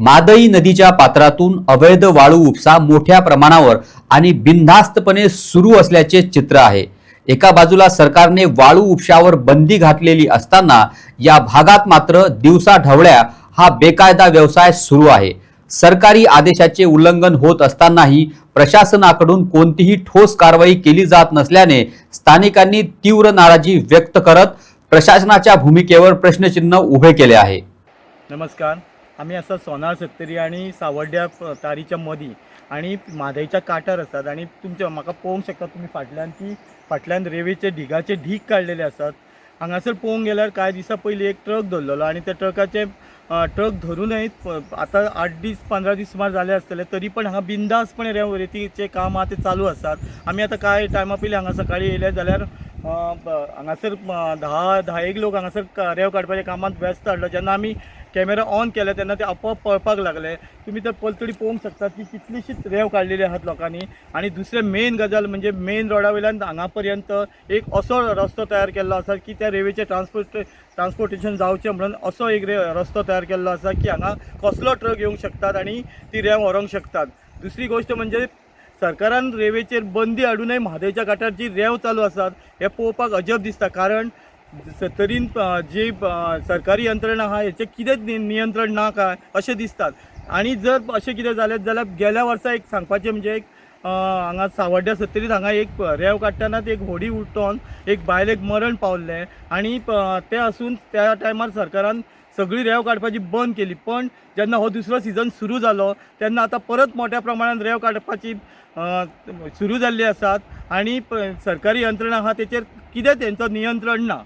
मादई नदीच्या पात्रातून अवैध वाळू उपसा मोठ्या प्रमाणावर आणि बिनधास्तपणे सुरू असल्याचे चित्र आहे. एका बाजूला सरकारने वाळू उपशावर बंदी घातलेली असताना या भागात मात्र दिवसा ढवळ्या हा बेकायदा व्यवसाय सुरू आहे. सरकारी आदेशाचे उल्लंघन होत असतानाही प्रशासनाकडून कोणतीही ठोस कारवाई केली जात नसल्याने स्थानिकांनी तीव्र नाराजी व्यक्त करत प्रशासनाच्या भूमिकेवर प्रश्नचिन्ह उभे केले आहे. नमस्कार. आमी आसा सोनार सत्तरी आणि सावड्ड्या तारीच्या मदीं आणि म्हादयच्या कांठार आसात आणि तुमचे म्हाका पळोवंक शकता तुमी फाटल्यान की फाटल्यान रेवेचे ढिगाचे ढीग काडलेले आसात हांगासर पळोवंक गेल्यार कांय दिसा पयलीं एक ट्रक धरलेलो आणि त्या ट्रकाचे ट्रक धरूनय आतां आठ दीस पंदरा दीस सुमार जाले आसतले तरी पण हांगा बिंदासपणे रेव रेतीचे काम आहा ते चालू आसात आमी आतां कांय टायमा पयलीं हांगा सकाळीं येयले जाल्यार अ, हांगासर धा धा एक लोक हांगासर रेव काडपाच्या कामात व्यस्त हाडलो जेन्ना आमी कॅमेरा ऑन केले तेन्ना ते आपोआप पळपाक लागले. तुमी तर पलतडी पळोवंक शकतात की कितलीशीच रेव काढलेली आहात लोकांनी. आणि दुसरे मेन गजाल म्हणजे मेन रोडा वयल्यान हांगा पर्यंत एक असो रस्तो तयार केल्लो आसा की त्या रेवेचें ट्रान्सपोर्ट ट्रान्सपोर्टेशन जावचें म्हणून असो एक रे रस्तो तयार केल्लो आसा की हांगा कसलो ट्रक येवंक शकतात आणि ती रेव व्हरोंक शकतात. दुसरी गोश्ट म्हणजे सरकारान रेवेचेर बंदी हाडूनय म्हादयच्या घाटार जी रेव चालू आसात हे पळोवपाक अजब दिसता. कारण तरीन जी सरकारी यंत्रणा आहा हेचें कितेंच नियंत्रण ना काय अशें दिसतात. आणि जर अशें कितें जालें जाल्यार गेल्या वर्सा एक सांगपाचें म्हणजे एक हांगा सावड्ड्या सत्तरीत हांगा एक रेव काडटनाच एक होडी उठोवन एक बायलेक मरण पावल्लें. आनी तें आसून त्या टायमार सरकारान सगळी रेव काडपाची बंद केली. पण जेन्ना हो दुसरो सिजन सुरू जालो तेन्ना आतां परत मोठ्या प्रमाणात रेव काडपाची सुरू जाल्ली आसात. आणि सरकारी यंत्रणा आहा तेचेर कितें तेंचो नियंत्रण ना.